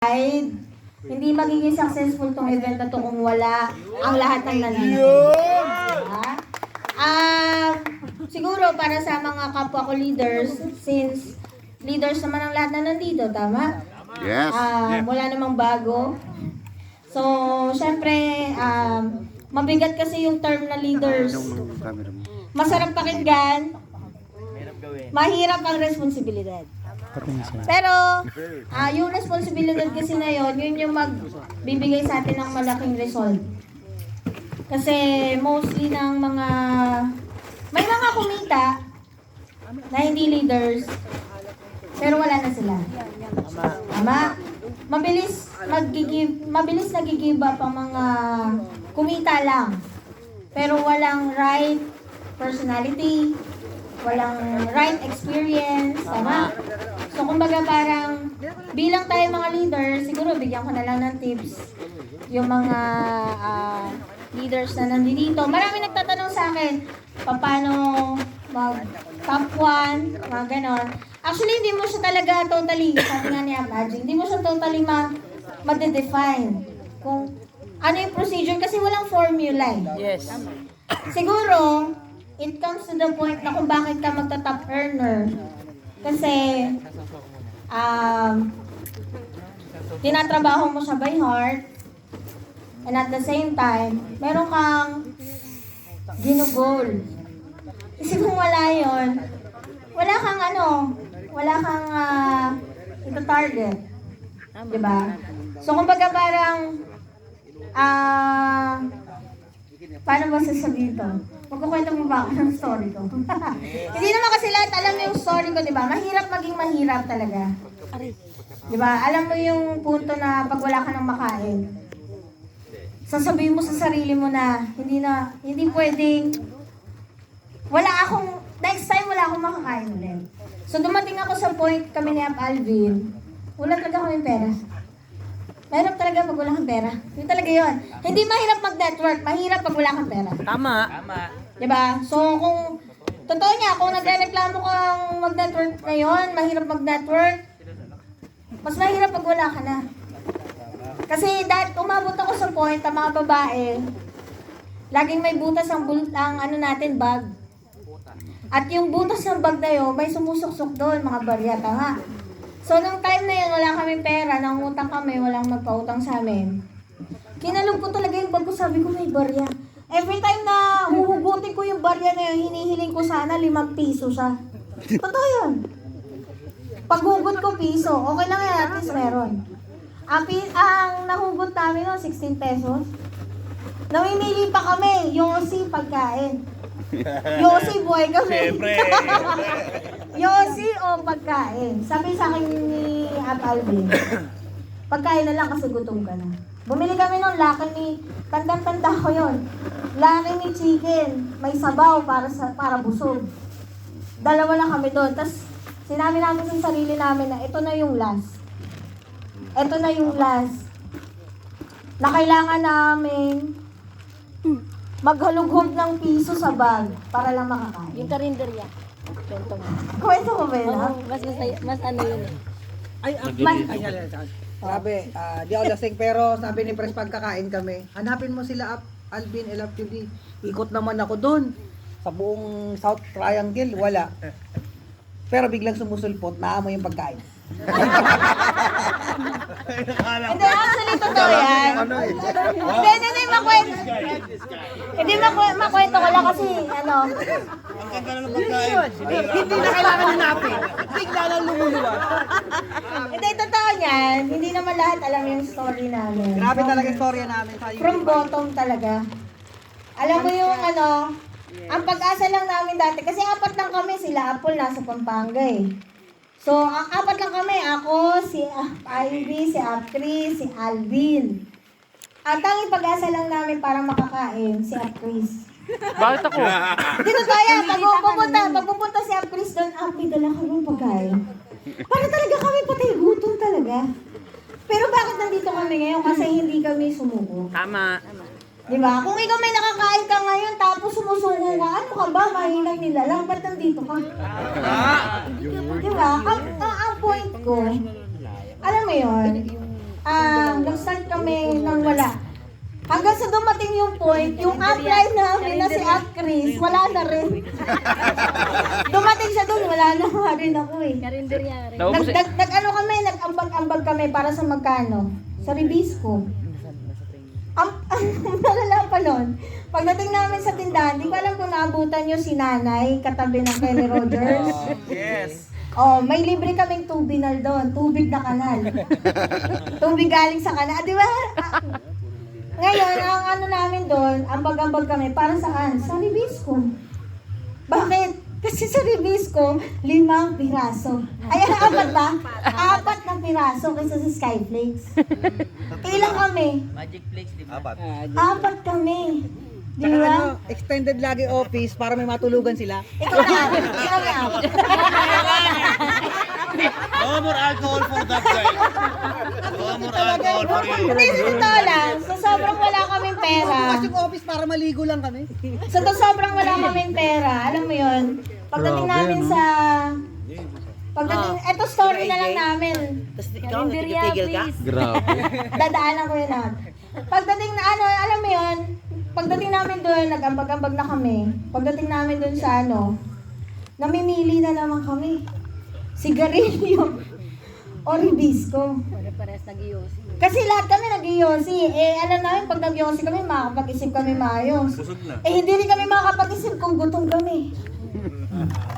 side, hindi magiging successful tong event na to kung wala ang lahat ng nandito. Diba? Um, siguro para sa mga kapwa ko leaders, since leaders naman ang lahat na nandito, tama? Yes. Ah, wala namang bago. So, syempre, um, mabigat kasi yung term na leaders. Masarap pakinggan, mahirap ang responsibilidad. Pero, ah yung responsibilidad kasi na yun, yun yung magbibigay sa atin ng malaking result. Kasi mostly ng mga, may mga kumita na hindi leaders, pero wala na sila. Tama? Mabilis magigive, mabilis nagigive up ang mga kumita lang. Pero walang right personality, walang right experience, tama? So, kumbaga parang bilang tayo mga leader, siguro bigyan ko na lang ng tips yung mga ah, leaders na nandito. Marami nagtatanong sa akin, paano mag top 1, mga ganon. Actually, hindi mo siya talaga totally, sabi nga ni Imagine, hindi mo siya totally ma ma-define kung ano yung procedure kasi walang formula eh. Yes. Siguro, it comes to the point na kung bakit ka magta-top earner. Kasi, um, tinatrabaho mo siya by heart, and at the same time, meron kang ginugol. Kasi kung wala yon, wala kang ano, wala kang uh, ito target. Diba? So, kumbaga parang, ah, paano ba sasabihin to? Magkukwento mo ba ako ng story ko? Hindi naman kasi lahat alam yung story ko, di ba? Mahirap maging mahirap talaga. Di ba? Alam mo yung punto na pag wala ka ng makain, sasabihin mo sa sarili mo na hindi na, hindi pwedeng, wala akong, next time wala akong makakain ulit. So dumating ako sa point kami ni Alvin, wala talaga kami pera. Mahirap talaga pag wala kang pera. Yun talaga yun. Hindi mahirap mag-network, mahirap pag wala kang pera. Tama. Tama. Diba? So, kung, totoo niya, kung nagre-reklamo kang mag-network ngayon, mahirap mag-network, mas mahirap pag wala ka na. Kasi dahil umabot ako sa point na mga babae, laging may butas ang, bul- ang ano natin, bag. At yung butas ng bag na yun, may sumusuksok doon, mga barya, tama. So, nung time na yun, wala kaming pera, nangutang kami, walang magpautang sa amin. Kinalog ko talaga yung bag sabi ko may barya. Every time na huhugutin ko yung barya na yun, hinihiling ko sana limang piso siya. Totoo yun. Paghugot ko piso, okay lang yan, at least meron. Ang, ang nahugot namin no, 16 pesos. Namimili pa kami, Yossi pagkain. Yossi buhay kami. Siyempre. Yossi o pagkain? Sabi sa akin ni Ap Alvin, pagkain na lang kasi gutom ka na. Bumili kami nung laki ni, tandang-tanda ko yon. Laki ni chicken, may sabaw para sa para busog. Dalawa lang kami doon. Tapos sinabi namin sa sarili namin na ito na yung last. Ito na yung last. Na kailangan namin maghalughog ng piso sa bag para lang makakain. Yung karinderya. Kwento mo. Kwento ko ba yun? ha? Oo, mas, masaya, mas ano yun eh. Ay, ah, Man- ay, ay, ay, ay. Sabi, ah, di ako lasing pero sabi ni Pres pagkakain kami, hanapin mo sila up, Alvin, LFTV. Ikot naman ako doon. Sa buong South Triangle, wala. Pero biglang sumusulpot, naamoy yung pagkain. Hindi, actually, totoo yan. Ano eh? Hindi, hindi, hindi, makwento. Hindi, makwe- makwento ko lang kasi, ano, Hindi na kailangan hanapin. Bigla lang lumuluwa. hindi, totoo yan. Hindi naman lahat alam yung story namin. Grabe talaga yung storya namin sa From bottom talaga. Alam mo yung ano, ang pag-asa lang namin dati, kasi apat lang kami, sila Apple nasa Pampanga eh. So, ang apat lang kami, ako, si ah, Ivy, si Actris, si Alvin. Ang tanging pag-asa lang namin para makakain, si Actris. Bakit ako? Totoo yan. Pag pupunta, pag pupunta si Actris doon, Api, dala ka ng pagkain. Para talaga kami patay gutom talaga. Pero bakit nandito kami ngayon? Kasi hindi kami sumuko. Tama. Di ba? Kung ikaw may nakakain ka ngayon tapos sumusuko ka, ano ka ba? Mahinang nila lang. Ba't nandito ka? Di ba? Ang, ang, ang point ko, alam mo yon wala. Hanggang sa dumating yung point, yung upline namin na si Up Chris, wala na rin. dumating siya doon, wala na nga rin ako eh. Rin. Nag, nag, nag ano kami, nag-ambag-ambag kami para sa magkano? Sa Ribisco. Ang, ang malala pa nun, pagdating namin sa tindahan, di ko alam kung naabutan nyo si nanay, katabi ng Kenny Rogers. Yes. Oh, may libre kaming tubinal doon, tubig na kanal. tubig galing sa kanal, Ah, di ba? Ah, Ngayon, ang ano namin doon, ambag-ambag kami, para saan? Sa Ribisco. Bakit? Kasi sa Ribisco, limang piraso. Ayan, apat ba? Apat na piraso kaysa sa Skyflakes. Ilang kami? Magic Flakes, di ba? Apat. Apat kami. Di Tsaka ba? ano, extended lagi office para may matulugan sila. Ikaw na. Ikaw na. No more alcohol for that guy. No more alcohol for you. Hindi, sa totoo lang, sa sobrang wala kaming pera, Bukas yung office para maligo lang kami. sa to sobrang wala kaming pera, alam mo yun, pagdating namin sa... Pagdating, eto story na lang namin. Karinderya, please. Dadaanan ko yun ah. Pagdating na ano, alam mo yun, pagdating namin doon, nag-ambag-ambag na kami. Pagdating namin doon sa ano, namimili na naman kami. Sigarilyo o ribisco. Pare-pares nag-ios. Kasi lahat kami nag-iyosi. Eh, alam namin, pag nag-iyosi kami, makakapag-isip kami maayos. Eh, hindi rin kami makakapag-isip kung gutom kami.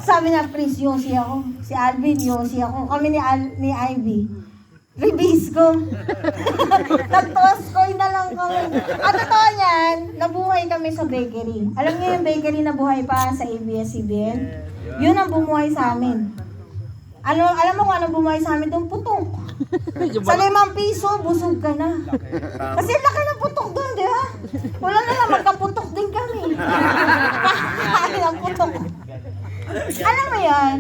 Sabi na, Prince, yosi ako. Si Alvin, yosi ako. Kami ni, Al- ni Ivy. Ribisco. Nag-toss coin na lang kami. At totoo niyan, nabuhay kami sa bakery. Alam niyo yung bakery na buhay pa sa ABS-CBN? Yun ang bumuhay sa amin. Ano, alam mo kung ano bumuhay sa amin doon? Putok. sa limang piso, busog ka na. Kasi laki ng putok doon, di ba? Wala na lang, magkaputok din kami. Kaya ng putok. Alam mo yan,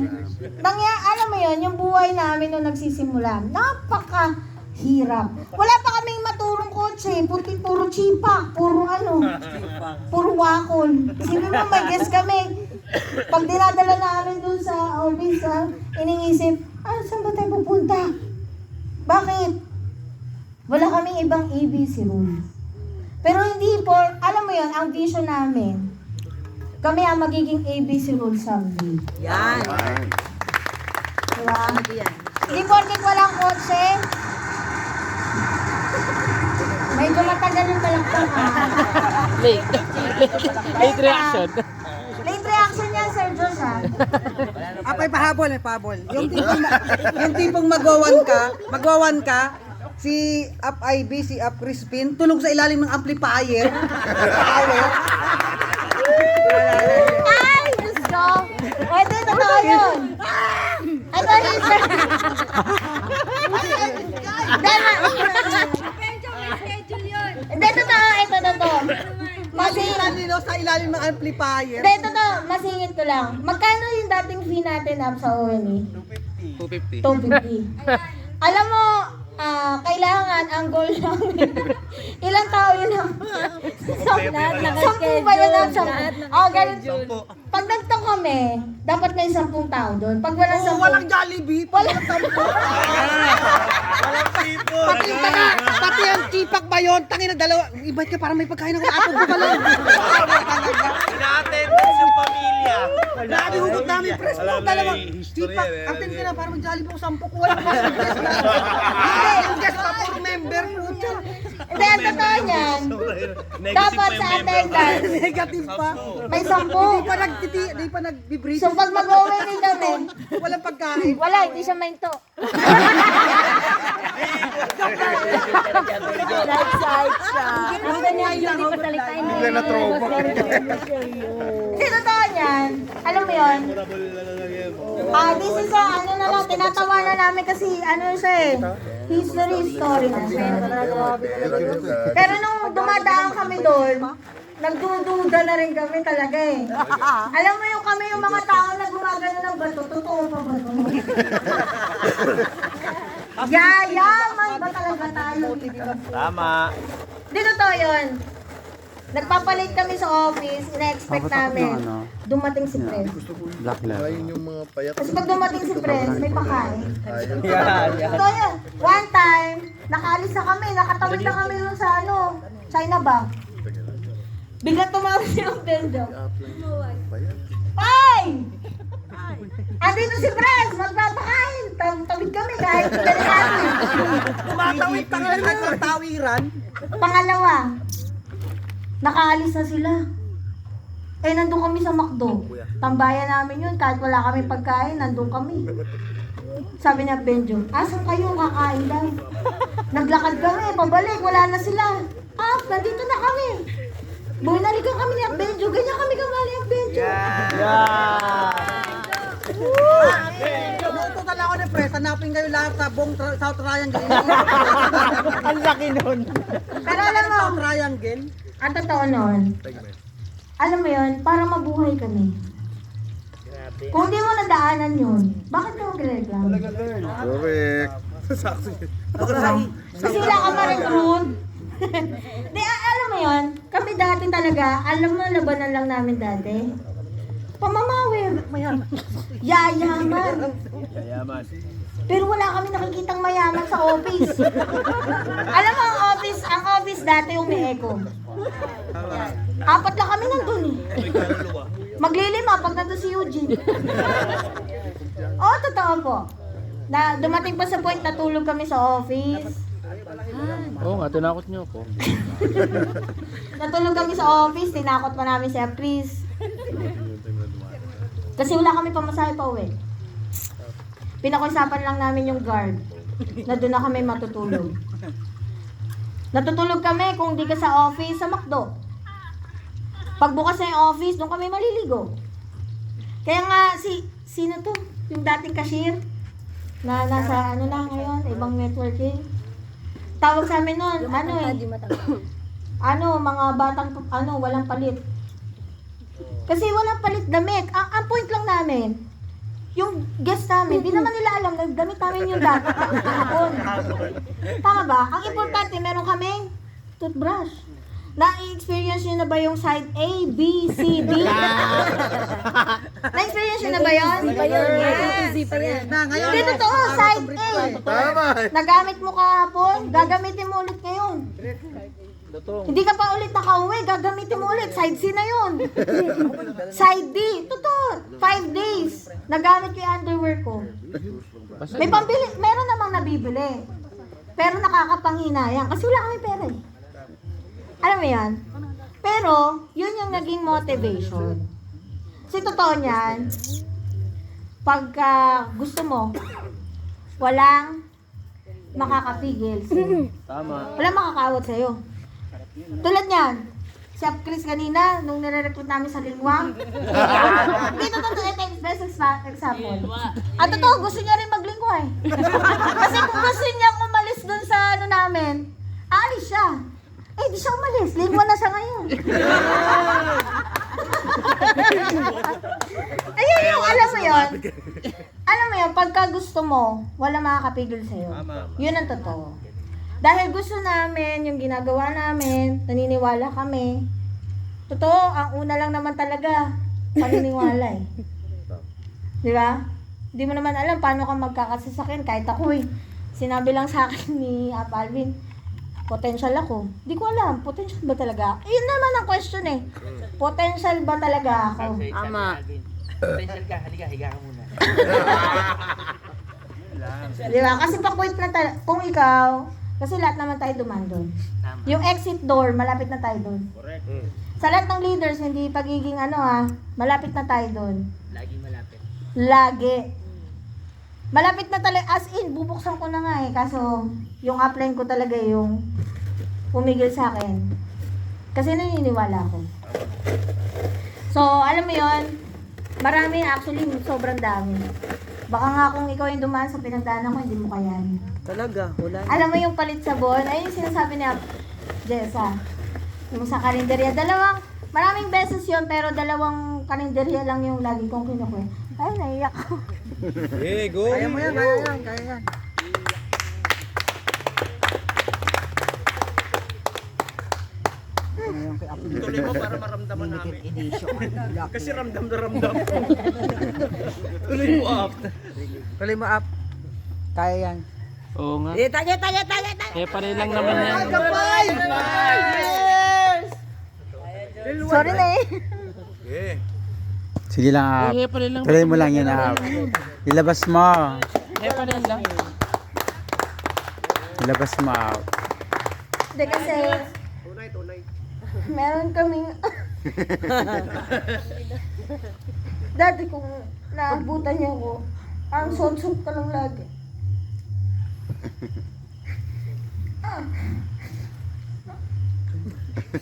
nangya, alam mo yan, yung buhay namin nung nagsisimula, napaka hirap. Wala pa kaming maturong kotse, puti puro chipak, puro ano, puro wakol. Sino mo, may guess kami. Pag dinadala namin dun sa office, ah, iniisip, ah, saan ba tayo pupunta? Bakit? Wala kaming ibang ABC rule. Pero hindi po, alam mo yon ang vision namin, kami ang magiging ABC rule someday. Yan. Diba? Hindi porket walang kotse, medyo matagal yung talakpan ha. Late. Late reaction. Late reaction yan, Sir Josh ha. Apay pahabol, may pahabol. Yung tipong, ma- yung tipong magwawan ka, magwawan ka, si Up IB, si Up Crispin, tulog sa ilalim ng amplifier. Power. Ay, Diyos ko. O, ito, totoo yun. Ito, Sir. Hindi, totoo. Ito, totoo. Masingit. Nalilo sa ilalim ng amplifier. Hindi, totoo. Masingit ko lang. Magkano yung dating fee natin up sa ONE? 250. 250. Alam mo, ah, kailangan ang goal namin. Ilang tao yun ang... Sampu ba yun ang sampu? Oh, ganun. Pag nagtong kami, dapat may sampung tao doon. Pag walang Oh, sampung... walang Jollibee. Wala. Walang sipon. Pati yung taga, pati yung chipak ba yun? Tangin na dalawa. Ibait ka para may pagkain ako. Apog ko pala. Ina-attendance yung pamilya. Grabe hugot namin, press mo. Walang Dalawa. may history Chipak, yan, eh. attend ka na para mag-Jollibee ako. Sampu ko. Walang guest na. Hindi, yung guest pa puro member. Pucha. Hindi, ang totoo niyan. Negative Dapat pa sa yung member. attendance, Negative pa. may sampu. Di pa nagtiti, di pa nag-vibrate. So, pag mag-uwi din kami, Walang pagkain. wala, hindi siya mainto. Right side siya. Ang ganyan yun, di pa. Hindi na tropa. Kasi totoo niyan, alam mo yun, ah, this is a, ano na lang, tinatawa na namin kasi, ano siya eh, history story na siya. Pero nung dumadaan kami doon, nagdududa na rin kami talaga eh. Alam mo yung kami yung mga tao na gumagano ng bato, totoo pa ba ito? Yayaman ba talaga tayo? Tama. Di totoo yun. Nagpapalit kami sa office, ina-expect namin. Dumating si Pres. Kasi pag dumating si Pres, may pakain. Totoo yun. One time, Nakaalis na kami, nakatawid na kami dun sa ano, China Bank. Bigla tumawag si Mang Benjo. Ay! Andito si Pres, magpapakain. Taw- Tawid kami kahit delikado. Tumatawid ka nga ng tawiran. Pangalawa, nakaalis na sila. Eh, nandun kami sa McDo. Tambayan namin yun, kahit wala kami pagkain, nandun kami. Sabi niya, Benjo, asan kayo kakain daw? Naglakad kami, pabalik, wala na sila. Ah, nandito na kami. Bunalikan kami ni Benjo, ganyan kami kamali ni Benjo. Nututan ako ni Pres, hanapin kayo lahat sa buong tra- South Triangle. Ang laki nun. Pero alam mo, South Triangle. Ang totoo nun, alam mo yun, para mabuhay kami. Kung di mo nadaanan yun, bakit ka magre-reklamo? Correct. Kasi wala ka ma-recruit. Di, a- alam mo yun, kami dati talaga, alam mo, labanan lang namin dati. Pamamawi. Mayaman. Yayaman. Pero wala kami nakikitang mayaman sa office. alam mo, ang office, ang office dati yung may echo. Apat lang kami nandun eh. Maglilima pag nandun si Eugene. Oo, totoo po. Na dumating pa sa point na tulog kami sa office. Oo nga, tinakot niyo ako. Natulog kami sa office, tinakot pa namin si Chris. Kasi wala kami pamasahe pa uwi. Pinakusapan lang namin yung guard na doon na kami matutulog. Natutulog kami kung di ka sa office sa McDo. Pagbukas na yung office, doon kami maliligo. Kaya nga, si, sino to? Yung dating cashier? Na nasa ano na ngayon, ibang networking. Tawag sa amin noon, ano eh, ano, mga batang, ano, walang palit. Kasi walang palit damit. Ang, ang point lang namin, yung guest namin, di naman nila alam na gamit namin yung dati. Kahapon. Tama ba? Ang importante, meron kaming toothbrush. Na-experience nyo na ba yung side A, B, C, D? Na-experience nyo na ba yun? Yes. Na, ngayon. Hindi totoo, side A. Tama. Nagamit mo kahapon, gagamitin mo ulit ngayon. Hindi ka pa ulit nakauwi, gagamitin mo ulit. Side C na yun. Side D, totoo. Five days. Nagamit ko yung underwear ko. May pambili, meron namang nabibili. Pero nakakapanghinayang kasi wala kami pera eh. Alam mo yan? Pero, yun yung naging motivation. Kasi totoo niyan, pagka gusto mo, walang makakapigil sa'yo. Tama. Walang makakawat sa'yo. Tulad niyan, si Ap Chris kanina, nung nire-recruit namin sa Lingwang. Dito to, ito yung best exa- example. At totoo, gusto niya rin maglingwa eh. Kasi kung gusto niya umalis dun sa ano namin, aalis siya. Eh, di siya umalis. Lingwa na siya ngayon. Ayun yung, alam mo yon. Alam mo yun, pagka gusto mo, wala makakapigil sa'yo. Yun ang totoo. Dahil gusto namin, yung ginagawa namin, naniniwala kami. Totoo, ang una lang naman talaga, paniniwala eh. Di ba? Hindi mo naman alam paano ka magkakasasakyan. Kahit ako eh. Sinabi lang sa akin ni Ap Alvin, potential ako. Hindi ko alam, potential ba talaga? Yun naman ang question eh. Potential ba talaga ako? Tama. Potential ka, halika, higa ka muna. Di ba? Kasi pa-quit na talaga. Kung ikaw, kasi lahat naman tayo duman doon. Tama. Yung exit door, malapit na tayo doon. Sa lahat ng leaders, hindi pagiging ano ha, malapit na tayo doon. Lagi malapit. Lagi. Malapit na talaga, as in, bubuksan ko na nga eh. Kaso, yung upline ko talaga yung pumigil sa akin. Kasi naniniwala ako. So, alam mo yon marami actually, sobrang dami. Baka nga kung ikaw yung dumaan sa pinagdaanan ko, hindi mo kayanin. Talaga, wala. Alam mo yung palit sabon? Ayun yung sinasabi ni Ap- Jessa. Yung sa karinderya. Dalawang, maraming beses yon pero dalawang karinderya lang yung lagi kong kinukuha. Ay, naiyak ako. Hey, go. Kaya mo yan, kaya yan, kaya yan. Apo Tuloy mo para maramdaman namin. Edition. Kasi ramdam na ramdam. Tuloy mo up. Tuloy mo up. Kaya yan. Oo nga. Kita, kita, kita, kita. Eh, pare lang naman yan. Sorry na eh. Sige lang, Ap. Eh, pare lang. Tuloy mo lang yan, Ap. Ilabas mo. Eh, pare lang. Ilabas mo, Ap. Hindi kasi, meron kaming, dati kung naabutan niyo ko, ang sonsot ka lang lagi.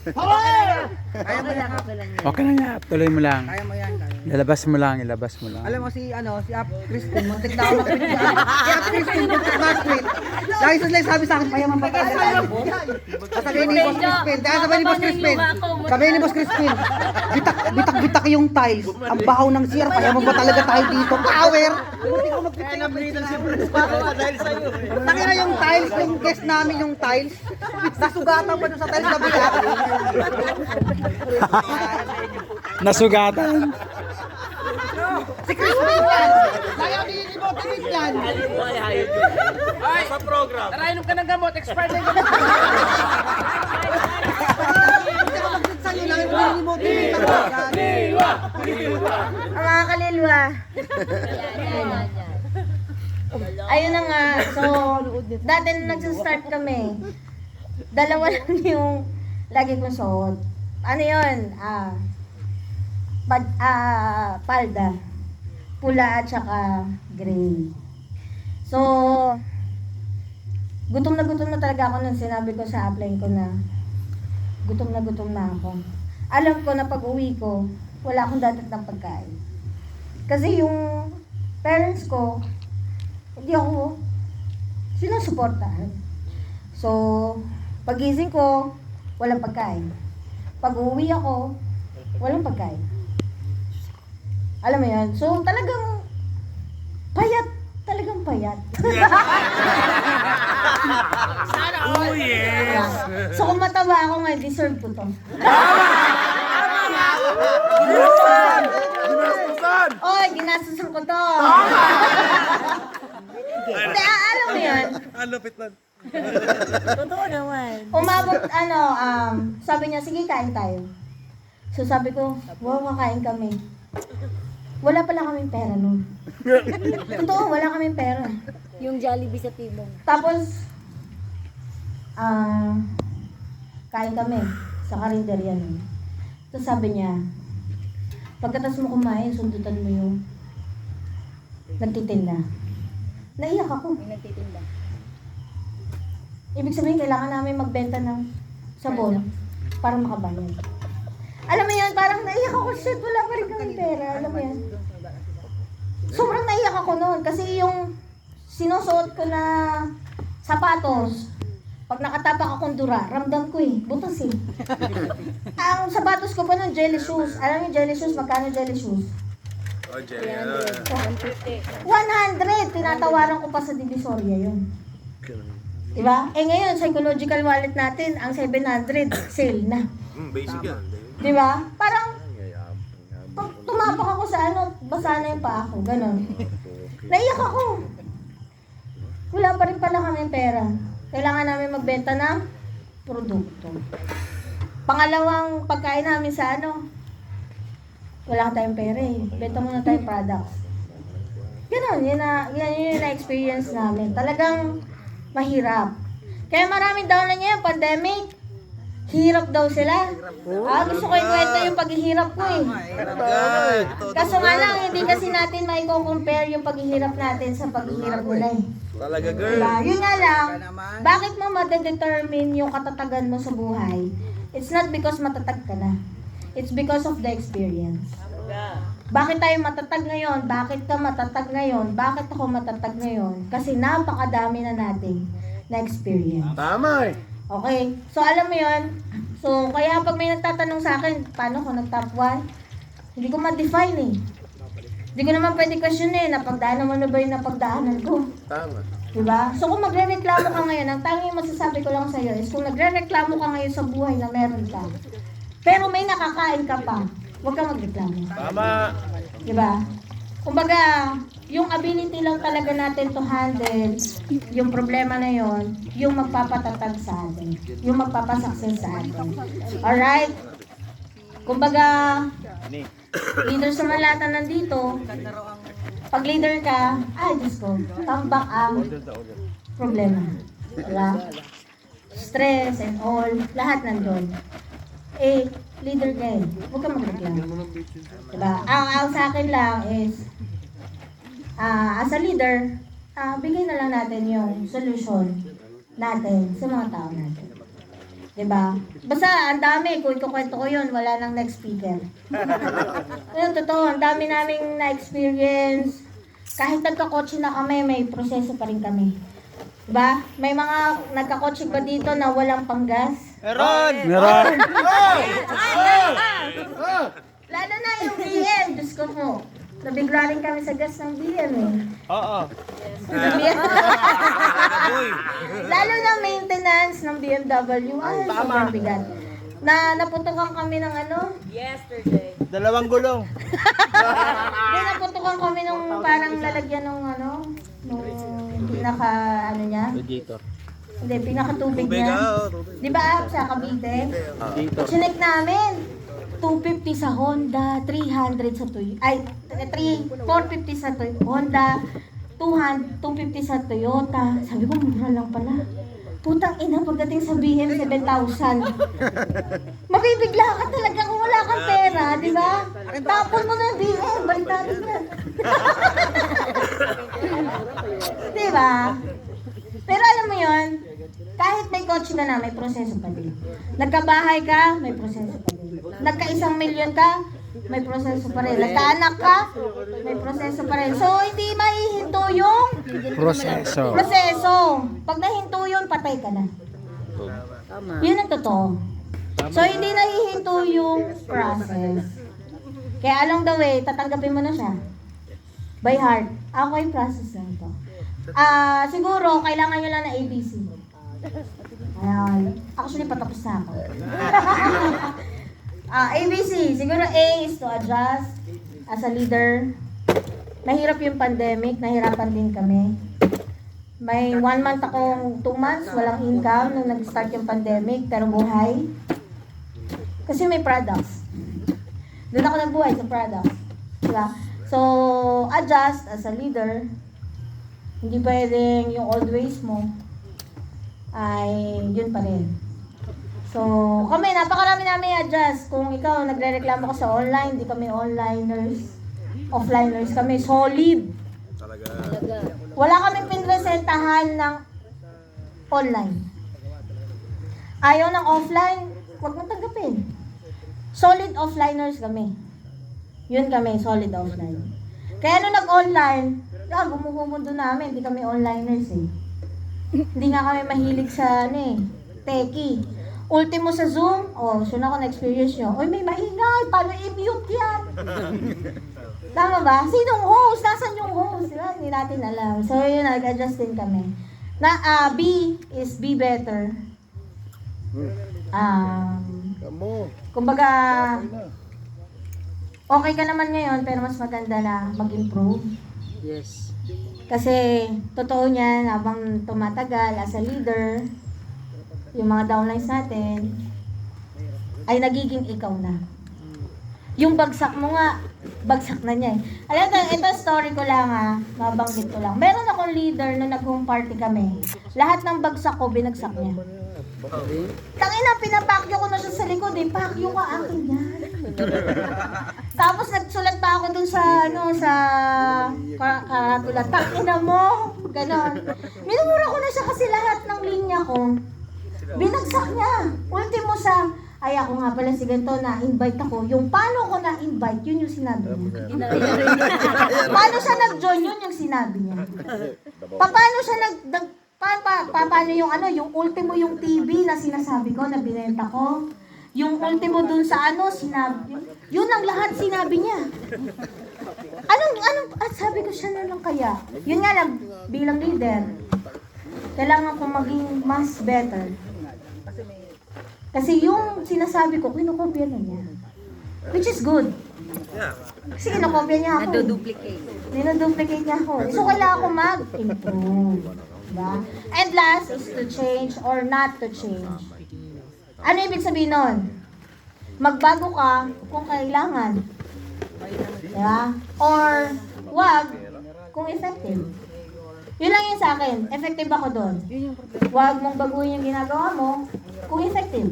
Kaya mo yan. Okay lang, Ap. Tuloy mo lang. Kaya mo yan. Kaya mo. Ilabas mo lang, ilabas mo lang. Alam mo si ano, si Ap Christine, muntik na ako mag-quit. Si Ap Christine, muntik na mag-quit. Lagi sa live sabi sa akin, payaman pa tayo. Sasabihin ni Boss Crispin, kaya sabihin ni Boss Crispin, sabihin ni Boss Crispin, bitak, bitak, bitak yung tiles. Ang bahaw ng CR, payaman ba talaga tayo dito? Power! Muntik ako mag-quit. Kaya nabritan si Bruce dahil sa'yo. Taki na yung tiles, yung guest namin yung tiles. Nasugatan pa doon sa tiles na biyak. Nasugatan. Si Crispin yan! Ayaw ni ni Boss yan! Tara, inom ka ng gamot. Expired na yung gamot. Hindi mo motivate ako. Ang mga kalilwa. Ayun na nga. So, dati nung nagsastart kami, dalawa lang yung lagi kong suot. Ano yun? Ah, pad, ah, palda. Pula at saka gray. So, gutom na gutom na talaga ako nung sinabi ko sa upline ko na gutom na gutom na ako. Alam ko na pag uwi ko, wala akong dadat ng pagkain. Kasi yung parents ko, hindi ako sinusuportahan. So, pagising ko, walang pagkain. Pag uwi ako, walang pagkain. Alam mo yun? So, talagang payat. Talagang payat. Oh, yes! So, kung mataba ako ngayon, deserve ko to. Oy, ginasusan ko to. Hindi, ah, alam mo yun. Ang lupit nun. Totoo naman. Umabot, ano, um, sabi niya, sige, kain tayo. So sabi ko, wow, kakain kami. Wala pala kaming pera nun. Totoo, wala kaming pera. Yung Jollibee sa Tibong. Tapos, ah, kain kami sa karinderya nun. Tapos sabi niya, pagkatas mo kumain, sundutan mo yung nagtitinda. Naiyak ako. Yung nagtitinda. Ibig sabihin, kailangan namin magbenta ng sabon para makabayad. Alam mo yan, parang naiyak ako, shit, wala pa rin kami pera. Alam mo yan. Sobrang naiyak ako noon kasi yung sinusuot ko na sapatos, pag nakatapak akong dura, ramdam ko eh, butas eh. Ang sapatos ko pa nun, jelly shoes. Alam mo yung jelly shoes, magkano jelly shoes? Oh, Jerry. ah. 100! Tinatawaran ko pa sa Divisoria yun. Diba? Eh ngayon, psychological wallet natin, ang 700, sale na. Hmm, basic yan. Diba? Parang, pag tumapak ako sa ano, basa na yung paa ko, ganun. Naiyak ako. Wala pa rin pala kami pera. Kailangan namin magbenta ng produkto. Pangalawang pagkain namin sa ano, wala tayong pera eh. Benta muna tayong products. Ganun, yun na, yun yung na-experience namin. Talagang mahirap. Kaya maraming daw na niya yung pandemic. Hirap daw sila. Ah, gusto ko ikwento yung paghihirap ko eh. Kaso nga lang, hindi kasi natin may compare yung paghihirap natin sa paghihirap nila eh. Talaga, girl. Diba? Yun nga lang, bakit mo madedetermine yung katatagan mo sa buhay? It's not because matatag ka na. It's because of the experience. Bakit tayo matatag ngayon? Bakit ka matatag ngayon? Bakit ako matatag ngayon? Kasi napakadami na nating na experience. Tama eh. Okay? So, alam mo yon So, kaya pag may nagtatanong sa akin, paano ko nag-top 1? Hindi ko ma-define eh. Hindi ko naman pwede question eh, napagdaanan mo na ba yung napagdaanan ko? Tama. Diba? So, kung magre-reklamo ka ngayon, ang tanging masasabi ko lang sa'yo is kung nagre-reklamo ka ngayon sa buhay na meron ka, pero may nakakain ka pa, huwag kang magreklamo. Tama. Diba? Kumbaga, yung ability lang talaga natin to handle yung problema na yon, yung magpapatatag sa atin, yung magpapasuccess sa atin. Alright? Kumbaga, leader sa malata nandito, pag leader ka, ay Diyos ko, tambak ang problema. Wala? Stress and all, lahat nandun. Eh, leader ka eh. Huwag ka magreklamo. Diba? Ang, ang sa akin lang is, ah as a leader, ah bigay na lang natin yung solution natin sa mga tao natin. Diba? Basta, ang dami. Kung ikukwento ko yun, wala nang next speaker. Ayun, totoo. Ang dami naming na-experience. Kahit nagkakotse na kami, may proseso pa rin kami. Diba? May mga nagkakotse ba dito na walang panggas? Meron! Meron. Lalo na yung BM, Diyos ko po. Nabigla rin kami sa gas ng BM eh. Oo. Lalo na maintenance ng BMW. Ay, sobrang bigat. Na naputukan kami ng ano? Dalawang gulong. Hindi, naputukan kami nung parang lalagyan ng ano? Nung pinaka, ano niya? Radiator. Hindi, pinaka tubig Tubig, niya. Di ba, sa Cavite? Radiator. Chinek namin. 250 sa Honda, 300 sa Toyota. Ay, 3, 450 sa Toyota. Honda, 200, 250 sa Toyota. Sabi ko, mura lang pala. Putang ina, pagdating sa BM, 7,000. Mabibigla ka talaga kung wala kang pera, di ba? Tapon mo na yung BM, balik natin yan. di ba? Pero alam mo yon kahit may kotse ka na, may proseso pa din. Nagkabahay ka, may proseso pa din. Nagka-isang milyon ka, may proseso pa rin. Nagkaanak ka, may proseso pa rin. So, hindi maihinto yung Proseso. proseso. Pag nahinto yun, patay ka na. Yun ang totoo. So, hindi nahihinto yung process. Kaya along the way, tatanggapin mo na siya. By heart. Ako yung process na ito. Ah, siguro, kailangan nyo lang na ABC. Ayan. Actually, patapos na ako. Ah, ABC. Siguro A is to adjust as a leader. Mahirap yung pandemic. Nahirapan din kami. May one month akong, two months, walang income nung nag-start yung pandemic, pero buhay. Kasi may products. Doon ako nabuhay sa products. Diba? So, adjust as a leader. Hindi pwedeng yung old ways mo ay yun pa rin. So, kami, napakarami namin adjust. Kung ikaw, nagre-reklamo ka sa online, di kami onliners. Offliners kami, solid. Wala kaming pinresentahan ng online. Ayaw ng offline, huwag mong tanggapin. Solid offliners kami. Yun kami, solid offline. Kaya nung nag-online, ah, gumuhumundo namin, hindi kami onliners eh. Hindi nga kami mahilig sa, ano eh, techie. Ultimo sa Zoom, oh, so na ako na-experience nyo. Uy, may maingay, paano i-mute yan? Tama ba? Sinong host? Nasaan yung host? Diba? Hindi natin alam. So, yun, nag-adjust din kami. Na, ah, B is be better. Um, kumbaga, okay ka naman ngayon, pero mas maganda na mag-improve. Yes. Kasi, totoo niyan, habang tumatagal as a leader, yung mga downlines natin, ay nagiging ikaw na. Yung bagsak mo nga, bagsak na niya eh. Alam mo, ito story ko lang ha, mabanggit ko lang. Meron akong leader na nag-home party kami. Lahat ng bagsak ko, binagsak niya. Tangina, pinapakyo ko na siya sa likod eh. Pakyo ka, akin yan. Tapos nagsulat pa ako dun sa, ano, sa ka- karatula. Tangina mo! Ganon. Minumura ko na siya kasi lahat ng linya ko. Binagsak niya. Ultimo sa, ay ako nga pala si ganito, na-invite ako. Yung paano ko na-invite, yun yung sinabi niya. paano siya nag-join, yun yung sinabi niya. Pa, paano siya nag, nag pa, pa, pa, paano yung ano, yung ultimo yung TV na sinasabi ko, na binenta ko. Yung ultimo dun sa ano, sinabi, yun ang lahat sinabi niya. Anong, anong, at sabi ko siya na lang kaya. Yun nga lang, bilang leader, kailangan ko maging mas better. Kasi yung sinasabi ko, kinukopya na niya. Which is good. Kasi kinokopya niya ako. Naduduplicate. Dinuduplicate niya ako. So, kailangan ko mag-improve. Diba? And last is to change or not to change. Ano ibig sabihin nun? Magbago ka kung kailangan. Diba? Or, wag kung effective. Yun lang yun sa akin. Effective ako doon. Huwag mong baguhin yung ginagawa mo kung effective.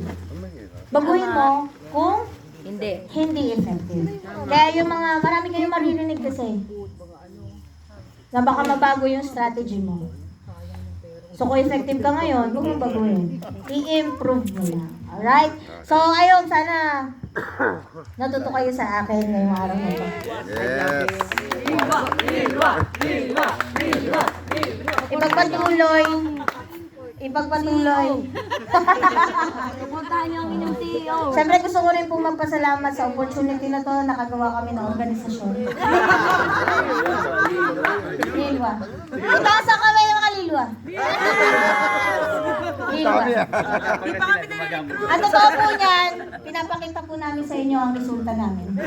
Baguhin mo kung Hindi. hindi effective. Kaya yung mga, marami kayong maririnig kasi na baka mabago yung strategy mo. So kung effective ka ngayon, huwag mong baguhin. I-improve mo lang. Alright? So ayun, sana natuto kayo sa akin ngayong araw na ito. Ipagpatuloy. Ipagpatuloy. Pupuntahan niyo ang inyong CEO. Siyempre gusto ko rin po magpasalamat sa opportunity na to nakagawa kami ng organisasyon. Lilwa. Itaas ang kamay ng mga Lilwa. Lilwa. Ang totoo po niyan, pinapakita po namin sa inyo ang resulta namin.